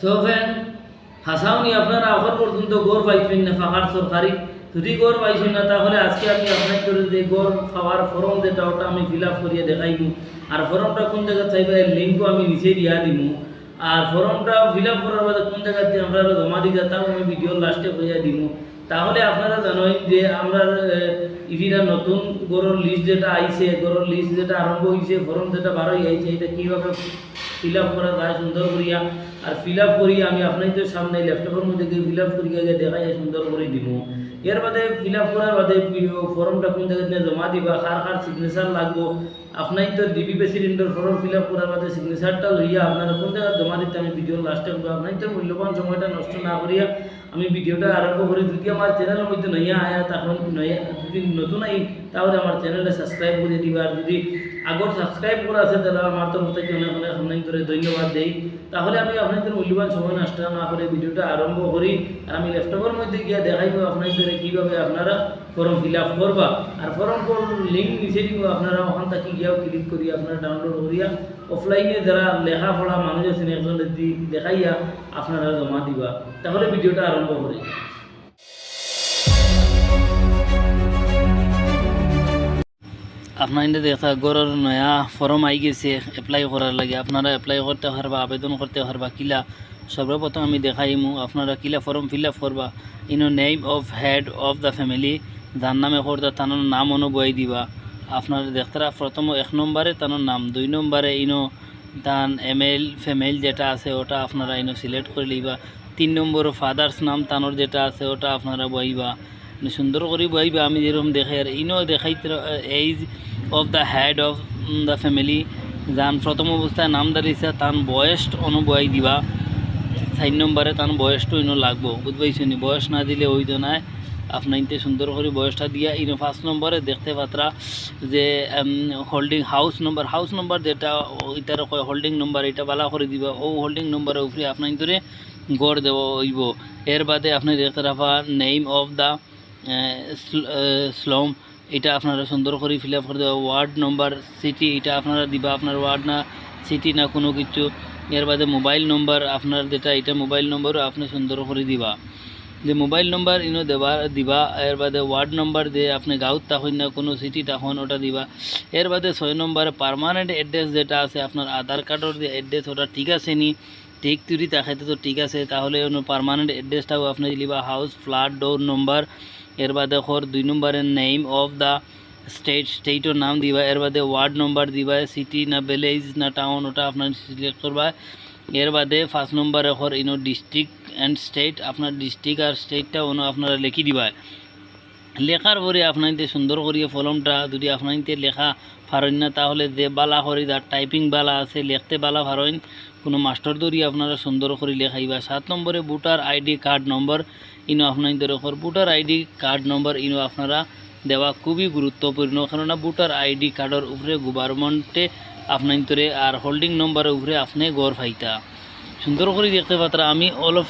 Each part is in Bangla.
সোফেন হাসাউনি আপনারা, এখন পর্যন্ত গড় পাইছেন না ফাঁকার সরকারি। যদি গড় পাইছেন না, তাহলে আজকে আমি আপনার ধরে যে গড় পাওয়ার ফর্ম যেটা, ওটা আমি ফিল আপ করিয়ে দেখাইব। আর ফর্মটা কোন জায়গা চাইবে লিঙ্কও আমি নিচে দিয়া দিব আর ফর্মটা ফিল আপ করার বাদে কোন জায়গাতে আমরা জমা দিতে তাও আমি ভিডিও লাস্টে হইয়া দিব তাহলে আপনারা জানেন যে, আমরা ইভিরা নতুন গরুর লিস্ট যেটা আইছে গরুর লিস্ট যেটা আরম্ভ হয়েছে ফর্ম যেটা বার হয়ে আইছে, এটা কীভাবে ফিল আপ করা যায় সুন্দর করিয়া, আর ফিল আপ করি আমি আপনাদের সামনে ল্যাপটপের মধ্যে গিয়ে ফিল আপ করি আগে দেখাই সুন্দর করে দিব এর বাদে ফিল আপ করার বাদে ফর্মটা কোন জায়গাতে জমা দিবা, কার কার সিগনেচার লাগবো, আপনার তো ডিবি প্রেসিডেন্টের ফর্ম ফিল আপ করার বাদে সিগনেচারটা লইয়া আপনারা কোন জায়গায় জমা দিতে আমি ভিডিও লাস্টে করব আপনার তো মূল্যবান সময়টা নষ্ট না করিয়া আমি ভিডিওটা আরম্ভ করি। যদি আমার চ্যানেলের মধ্যে নইয়া আয়া তখন নইয়া যদি নতুন আই তাহলে আমার চ্যানেলটা সাবস্ক্রাইব করে দিবা। আর যদি আগর সাবস্ক্রাইব করা আছে, তাহলে আমার তরফ থেকে অনেক অনেক অনেক করে ধন্যবাদ দেই। তাহলে আমি আপনাদের মূল্যবান সময় নষ্ট না করে ভিডিওটা আরম্ভ করি। আর আমি ল্যাপটপের মধ্যে গিয়ে দেখাইব আপনাদের কীভাবে আপনারা ফর্ম ফিল আপ করবা। আর ফর্ম লিঙ্ক নিচে দিব আপনারা, ওখান থেকে গিয়াও ক্লিক করি আপনারা ডাউনলোড করিয়া অফলাইনে যারা লেখাপড়া মানুষ আছেন একজন দেখাইয়া আপনারা জমা দিবা। তাহলে ভিডিওটা আরম্ভ করি। আপনার দেখা গরর নয়া ফর্ম আই গেছে এপ্লাই করার লাগে। আপনারা এপ্লাই করতে পারবা, আবেদন করতে পারবা, কিলা। সর্বপ্রথম আমি দেখাইমু, আপনারা কিলা ফর্ম ফিল আপ করবা। ইনো name of head of the family যার নামে করতে তার নাম অনুবয় দিবা। আপনারা দেখতারা প্রথম এক নম্বরে তার নাম, দুই নম্বরে ইনো তান এমেল ফেমেল যেটা আছে, ওটা আপনারা ইনো সিলেক্ট করে লিবা। তিন নম্বর ফাদার্স নাম, তানোর যেটা আছে, ওটা আপনারা বইবা। সুন্দর করে বইবা, আমি যেরকম দেখাই আর ইনো দেখাইতে age of the head of the family যান প্রথম অবস্থায় নাম দাঁড়িয়েছে, তান বয়স অনুবয় দিবা। চার নম্বরে তার বয়সটা ইনো লাগবো বুঝবাইছো নি বয়স না দিলে ওই তো নাই আপনার ইনতে সুন্দর করে বয়সটা দিয়া, ইনো ফার্স্ট নম্বরে দেখতে পাত্রা যে holding house number house number যেটা এটার হোল্ডিং নম্বর এটা বালা করে দিবা। ও হোল্ডিং নম্বরের উপরে আপনার গড় দেওয়া হইব। এর বাদে আপনি দেখতে রাখা নেম অফ দ্য স্লম এটা আপনারা সুন্দর করে ফিল আপ করে দেওয়া। ওয়ার্ড নম্বর সিটি এটা আপনারা দিবা। আপনার ওয়ার্ড না সিটি না কোনো কিছু। এর বাদে মোবাইল নম্বর আপনার যেটা এটা মোবাইল নম্বরও আপনি সুন্দর করে দিবা। যে মোবাইল নম্বর ইনো দেবা, দিবা। এর বাদে ওয়ার্ড নম্বর দিয়ে আপনি গাঁত তখন না, কোনো সিটি তখন ওটা দিবা। এর বাদে ছয় নম্বরে পারমানেন্ট অ্যাড্রেস যেটা আছে, আপনার আধার কার্ডের যে অ্যাড্রেস ওটা ঠিক আছে নি? ঠিক তুরি তাকাইতে তো ঠিক আছে। তাহলে পারমানেন্ট অ্যাড্রেসটাও আপনি দিবা। হাউস ফ্ল্যাট ডোর নম্বর এর বাদে খর দুই নম্বরের নেম অফ দ্য স্টেট স্টেটর নাম দিবা। এর বাদে ওয়ার্ড নম্বর দিবা সিটি না ভিলেজ না টাউন ওটা আপনার সিলেক্ট করবা। এর বাদে ফার্স্ট নম্বরে খর ইনো ডিস্ট্রিক্ট অ্যান্ড স্টেট আপনার ডিস্ট্রিক্ট আর স্টেটটা অন্য আপনারা লিখি দিবা। লেখার পরে আপনাইতে সুন্দর করিয়ে ফলমটা যদি আপনাইতে লেখা পারেন না, তাহলে যে বালা করি যার টাইপিং বালা আছে, লিখতে বালা পারেন কোনো মাস্টার দরি আপনারা সুন্দর করে লেখাইবা। সাত নম্বরে ভোটার আইডি কার্ড নম্বর, ইনো আপনাদের ওপর। ভোটার আইডি কার্ড নম্বর ইনো আপনারা দেওয়া খুবই গুরুত্বপূর্ণ, কেননা ভোটার আইডি কার্ডের উপরে গভর্নমেন্টে আপনার আর হোল্ডিং নম্বরের উপরে আপনি গড় ফাইতা। সুন্দর করে দেখতে পাত্রা, আমি অল অফ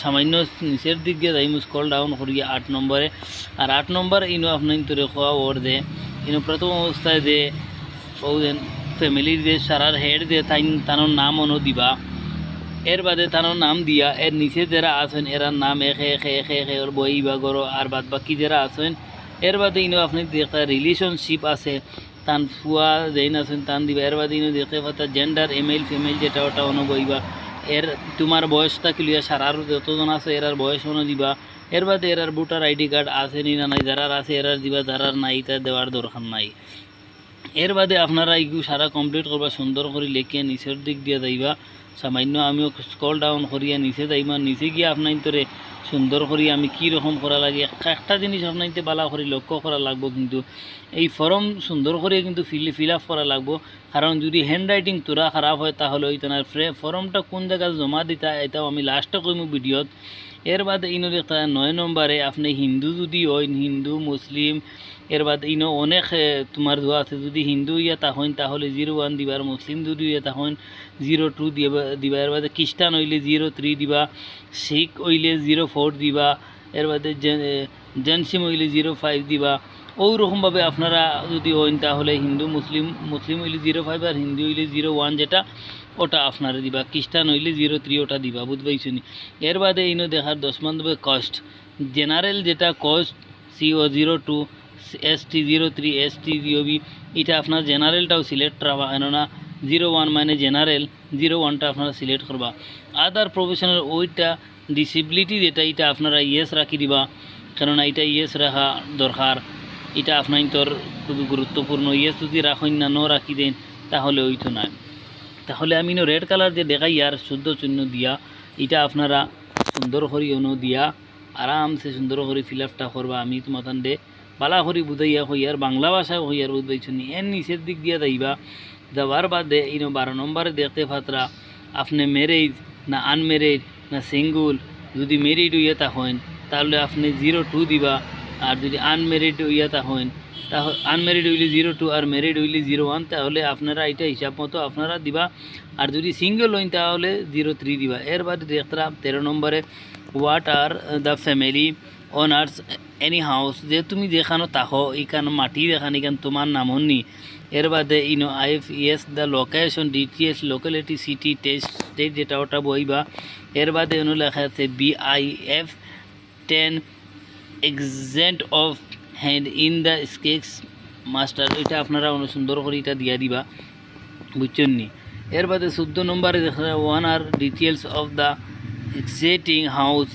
সামান্য নিচের দিক দিয়ে যাই স্কল ডাউন করি আট নম্বরে। আর আট নম্বর, ইনো আপনার তোরে খোয়া ওর দে। ইনো প্রথম অবস্থায় দে দেন ফ্যামিলির যে সারার হেড দে, তাই তার নাম অনু দিবা। এর বাদে তার নাম দিয়া, এর নিচে যারা আছেন এরার নাম এখে এখে এখে এখে ওর বই বা গরো, আর বাদ বাকি যারা আছেন, এর বাদে ইনো আপনি একটা রিলেশনশিপ আছে। তান ফুয়া যেই আছেন, তান দিবা। এর বাদে দেখে পাতা জেন্ডার এমেল ফিমেল যেটা ওটা অনুবইবা এর তোমার বয়সটা ক্লিয়ার সারার যতজন আছে এরার বয়স অনু দিবা। এর বাদে এরার ভোটার আইডি কার্ড আছে নি না নাই, যারার আছে এরার দিবা, যারার নাই তা দেওয়ার দরকার নাই। এর বাদে আপনারা এগুলো সারা কমপ্লিট করবা, সুন্দর করে লেখিয়া নিচের দিক দিয়ে যাইবা। সামান্য আমিও স্কল ডাউন করিয়া নিচে যাইবা নিচে গিয়ে আপনার তোরে সুন্দর করি আমি কি রকম করা লাগে একটা- জিনিস আপনার বালা করে লক্ষ্য করা লাগবো কিন্তু, এই ফর্ম সুন্দর করে কিন্তু ফিল ফিল আপ করা লাগবো। কারণ যদি হ্যান্ড রাইটিং তোরা খারাপ হয়, তাহলে ওই ফ্রে ফর্মটা কোন জায়গায় জমা দিতা, এটাও আমি লাস্টে কইমু ভিডিওত এর বাদে দেখা নয় নম্বরে আপনি হিন্দু যদি হয় হিন্দু, মুসলিম, এর বাদ ইনো অনেক তোমার দোয়া আছে, যদি হিন্দু ইয়া তাহন তাহলে জিরো ওয়ান দিবার, মুসলিম যদি ইয়া তাহন জিরো টু দিবা দিবা। এর বাদে খ্রিস্টান হইলে জিরো থ্রি দিবা, শিখ হইলে জিরো ফোর দিবা, এর বাদে জেনসিম হইলে জিরো ফাইভ দিবা। ওই রকমভাবে আপনারা যদি হইন তাহলে হিন্দু, মুসলিম মুসলিম হইলে জিরো ফাইভ আর হিন্দু হইলে জিরো ওয়ান যেটা, ওটা আপনারা দিবা। খ্রিস্টান হইলে জিরো থ্রি ওটা দিবা বুঝবাইছো নি? এর বাদে ইনো দেখার দশ মন্তব্য কস্ট জেনারেল যেটা caste CO zero two S T zero three S T Jio B এটা আপনার জেনারেলটাও সিলেক্ট রাখবা কেননা জিরো ওয়ান মানে জেনারেল জিরো ওয়ানটা আপনারা সিলেক্ট করবা। আদার প্রফেশনাল ওইটা ডিসেবিলিটি যেটা, এটা আপনারা ইয়েস রাখি দিবা। কেননা এটা ইয়েস রাখা দরকার। এটা আপনার তোর খুবই গুরুত্বপূর্ণ। ইয়ে যদি রাখেন না, ন রাখি দেন, তাহলে ওইতো না। তাহলে আমি রেড কালার যে দেখাই, আর শুদ্ধ চিহ্ন দিয়া, এটা আপনারা সুন্দর করে অনু দিয়া, আরামসে সুন্দর করে ফিল আপটা করবা। আমি তোমার দে বালা করি বুঝাইয়া হইয়ার বাংলা ভাষা হইয়ার বুঝবাইছো নি। এর নিচের দিক দিয়া যাইবা। দেওয়ার বাদে ইনো বারো নম্বরে দেখতে ফাতরা আপনি ম্যারেজ না আনম্যারেজ না সিঙ্গুল যদি মেরিড হইয়া থাকেন, তাহলে আপনি জিরো টু দিবা। আর যদি আনমেরিড হইয়া থাকেন তাহলে আনমেরিড হইলে জিরো টু আর মেরিড হইলে জিরো ওয়ান তাহলে আপনারা এটা হিসাব মতো আপনারা দিবা। আর যদি সিঙ্গেল হইন, তাহলে জিরো থ্রি দিবা। এর বাদে দেখতরা তেরো নম্বরে what are the family owners any house যে তুমি যেখানো তাহো এখানে মাটি দেখান এখান তোমার নামন নি এর বাদে ইনো if yes the location DTS locality city test state যেটা ওটা বইবা। এর বাদে অনু লেখা আছে B I F ten extent of hand in the স্কেক্স master এটা আপনারা সুন্দর করে এটা দিয়া দিবা, বুঝছেন নি? এর বাদে চোদ্দ নম্বরে দেখা যায় one are details of the existing house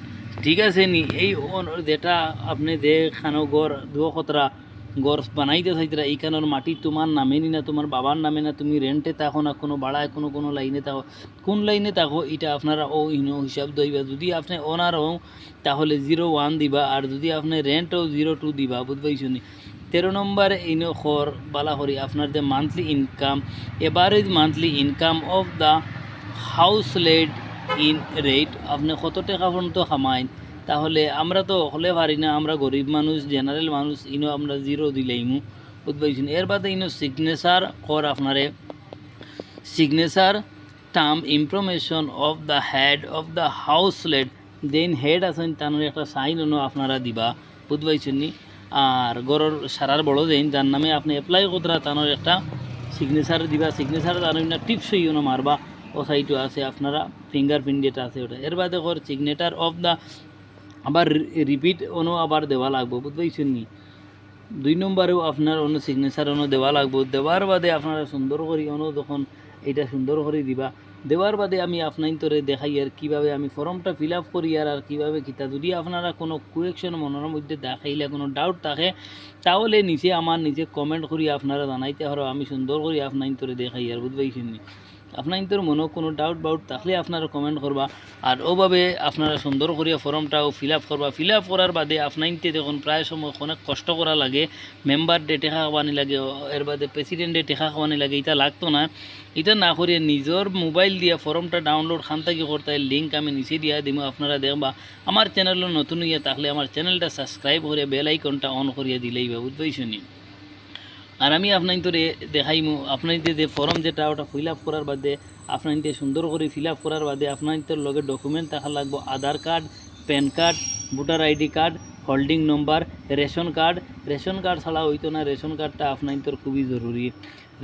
ঠিক আছে নি? এই যেটা আপনি দেখানো গড় দু খতরা গড় বানাইতে চাইতরা এইখানোর মাটি তোমার নামে নি না তোমার বাবার নামে না, তুমি রেন্টে থাকো না, কোনো ভাড়ায় কোনো কোনো লাইনে থাকো। কোন লাইনে থাকো, এটা আপনারা ও ইন হিসাব দইবা যদি আপনি ওনার হও, তাহলে জিরো ওয়ান দিবা, আর যদি আপনি রেন্টও জিরো টু দিবা বুঝবাইছো নি তেরো নম্বর ইনো, খর বালা করি আপনার যে monthly income average monthly income of the house lead in rate আপনি কত টাকা পর্যন্ত খামাইন তাহলে আমরা তো হলে পারি না, আমরা গরিব মানুষ জেনারেল মানুষ, ইনো আমরা জিরো দিলেইমু বুঝবাইছেন এর বাদে ইনো সিগনেচার কর আপনারে। Signature term information of the head of the house late then head আছেন, তার একটা সাইন অনু আপনারা দিবা বুঝবাইছেন নি? আর গরর সারার বড় দেন, যার নামে আপনি এপ্লাই করতরা তানোর একটা সিগনেচার দিবা। সিগনেচার তার না টিপস ইউনো মারবা, ও সাইটও আছে, আপনারা ফিঙ্গারপ্রিন্ট যেটা আছে ওটা। এর বাদে কর সিগনেচার অফ দ্য আবার রিপিট অনু আবার দেওয়া লাগবো, বুঝতেইছেন নি? দুই নম্বরেও আপনার অন্য সিগনেচার অনু দেওয়া লাগবো। দেওয়ার বাদে আপনারা সুন্দর করে অনু যখন এটা সুন্দর করে দিবা, দেওয়ার বাদে আমি আপনার তোরে দেখাই আর কীভাবে আমি ফর্মটা ফিল আপ করি আর আর কীভাবে কিতা। যদি আপনারা কোনো কুয়েকশন মনের মধ্যে দেখাইলে, কোনো ডাউট থাকে, তাহলে নিচে আমার নিচে কমেন্ট করি আপনারা জানাইতে পারো, আমি সুন্দর করে আপনার তোরে দেখাই আর বুঝবাইছেন নি? আপনার মনে কোনো ডাউট বাউট থাকলে আপনারা কমেন্ট করবা আর ওভাবে আপনারা সুন্দর করিয়া ফর্মটাও ফিল আপ করবা ফিল আপ করার বাদে আপনাইতে দেখুন প্রায় সময় অনেক কষ্ট করা লাগে। মেম্বার ডে টেকা খাওয়ানি লাগে এর বাদে প্রেসিডেন্টে টেকা খাওয়ানি লাগে এটা লাগতো না। এটা না করিয়ে নিজের মোবাইল দিয়া ফর্মটা ডাউনলোড খান থেকে করতে লিঙ্ক আমি নিচে দিয়া দিব আপনারা দেখবা আমার চ্যানেল নতুন ইয়ে থাকলে আমার চ্যানেলটা সাবস্ক্রাইব করে বেল আইকনটা অন করিয়া দিলেই বা বুঝতেই শুনি আর আমি আপনার তোরে দেখাইমু, আপনার যে ফর্ম যেটা, ওটা ফিল আপ করার বাদে আপনার সুন্দর করে ফিল আপ করার বাদে আপনার লগে ডকুমেন্ট থাকা লাগবো, Aadhaar card PAN card voter ID card holding number ration card ration card ছাড়া হইতো না রেশন কার্ডটা আপনার তোর খুবই জরুরি।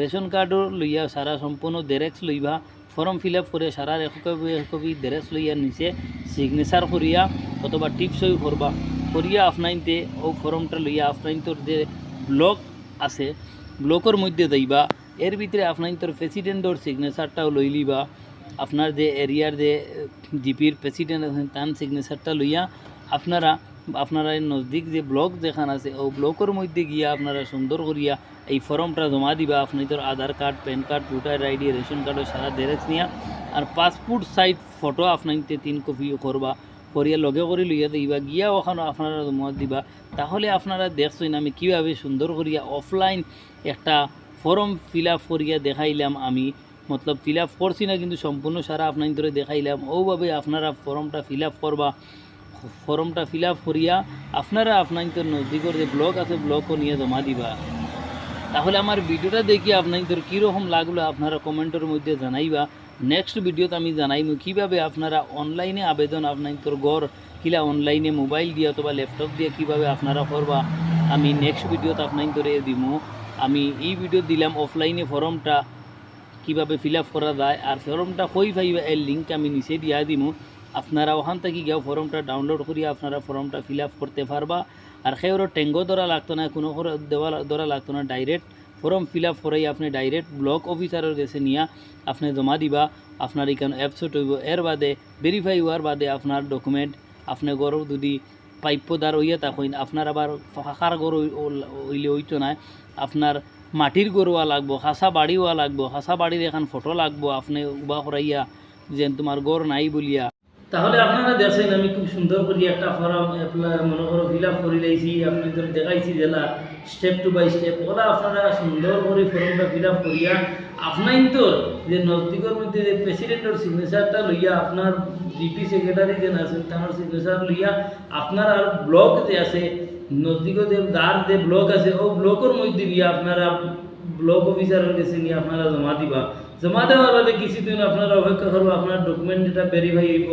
রেশন কার্ডও লইয়া সারা সম্পূর্ণ ডেরেক্স লইবা ফর্ম ফিল আপ করে সারা এক কপি ডেরেক্স লইয়া নিচে সিগনেচার করিয়া অথবা টিপসই করবা। করিয়া আপনাইতে ও ফর্মটা লইয়া আপনার তোর যে ব্লক আছে ব্লকের মধ্যে যাইবা এর ভিতরে আপনার তোর প্রেসিডেন্টর সিগনেচারটাও লই লিবা আপনার যে এরিয়ার যে জিপির প্রেসিডেন্ট আছেন তার সিগনেচারটা লইয়া, আপনারা আপনারা নজদিক যে ব্লক যেখান আছে ও ব্লকের মধ্যে গিয়া আপনারা সুন্দর করিয়া এই ফর্মটা জমা দিবা আপনি তোর Aadhaar card PAN card voter ID ration কার্ডও সারা ডেরেক্স নিয়া, আর পাসপোর্ট সাইজ ফটো আপনাইতে তিন কপি করবা করিয়া লগে করে লইয়া দিবা গিয়া ওখানে আপনারা জমা দিবা। তাহলে আপনারা দেখছেন আমি কীভাবে সুন্দর করিয়া অফলাইন একটা ফর্ম ফিল আপ করিয়া দেখাইলাম আমি। মতলব ফিল আপ করছি না, কিন্তু সম্পূর্ণ সারা আপনার ধরে দেখাইলাম। ওভাবে আপনারা ফর্মটা ফিল আপ করবা ফর্মটা ফিল আপ করিয়া আপনারা আপনার নজদিকের যে ব্লক আছে, ব্লকও নিয়ে জমা দিবা। তাহলে আমার ভিডিওটা দেখি আপনাদের কীরকম লাগল, আপনারা কমেন্টের মধ্যে জানাইবা। নেক্সট ভিডিওতে আমি জানাইমু কীভাবে আপনারা অনলাইনে আবেদন আপনাদের গড় কিলা অনলাইনে মোবাইল দিয়ে অথবা ল্যাপটপ দিয়ে কীভাবে আপনারা করবা, আমি নেক্সট ভিডিওতে আপনাদের দিমু। আমি এই ভিডিও দিলাম অফলাইনে ফর্মটা কীভাবে ফিল করা যায়, আর ফর্মটা কই পাইবা এর লিঙ্ক আমি নিচে দিয়া দিমু। আপনারা ওখান থেকে গিয়ে ফর্মটা ডাউনলোড করিয়া আপনারা ফর্মটা ফিল করতে পারবা। আর সেওর টেঙ্গো ধরা লাগতো না, কোনো করে দেওয়া ধরা লাগতো না ডাইরেক্ট ফর্ম ফিল আপ করাই আপনি ডাইরেক্ট ব্লক অফিসারের কাছে নিয়া আপনি জমা দিবা আপনার এখানে অ্যাপসট হইব এর বাদে ভেরিফাই হওয়ার বাদে আপনার ডকুমেন্ট আপনি গরু যদি পাইপদার হইয়া থাকেন আপনার আবার ফাঁকার গরু হইলে হইতো না আপনার মাটির গরুয়া লাগবো খাসা বাড়িওয়া লাগবো খাসা বাড়ির এখন ফটো লাগবো। আপনি উবা করাইয়া যে তোমার গড় নাই বলিয়া। তাহলে আপনারা দেখছেন আমি খুব সুন্দর করে একটা ফর্ম মনে করো ফিল আপ করে লাইছি, আপনাদের দেখাইছি জেলা স্টেপ টু বাই স্টেপ ওরা আপনারা সুন্দর করে ফর্মটা ফিল আপ করিয়া আপনার তো যে নজদিকের মধ্যে যে প্রেসিডেন্টের সিগনেচারটা লইয়া, আপনার জিপি সেক্রেটারি যে আছেন তার সিগনেচার লইয়া, আপনার আর ব্লক যে আছে নজদিকে যে যার যে ব্লক আছে, ও ব্লকের মধ্যে গিয়ে আপনারা ব্লক অফিসারের কাছে নিয়ে আপনারা জমা দিবা। জমা দেওয়ার বাদে কিছুদিন আপনারা অপেক্ষা করব আপনার ডকুমেন্ট যেটা ভেরিফাই হইব।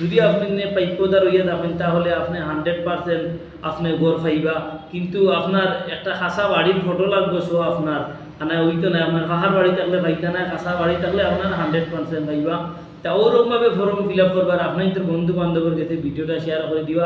যদি আপনি প্রাপ্যতা রইয়া থাকেন তাহলে আপনি হান্ড্রেড পার্সেন্ট আপনি গড় পাইবা। কিন্তু আপনার একটা খাসা বাড়ির ফটো লাগবে সো আপনার মানে ওইতো না আপনার পাহাড় বাড়ি থাকলে পাইতা না কাঁচা বাড়ি থাকলে আপনার হান্ড্রেড পার্সেন্ট পাইবা। তা ওরকমভাবে ফর্ম ফিল আপ করবার আপনার বন্ধু বান্ধবের কাছে ভিডিওটা শেয়ার করে দিবা।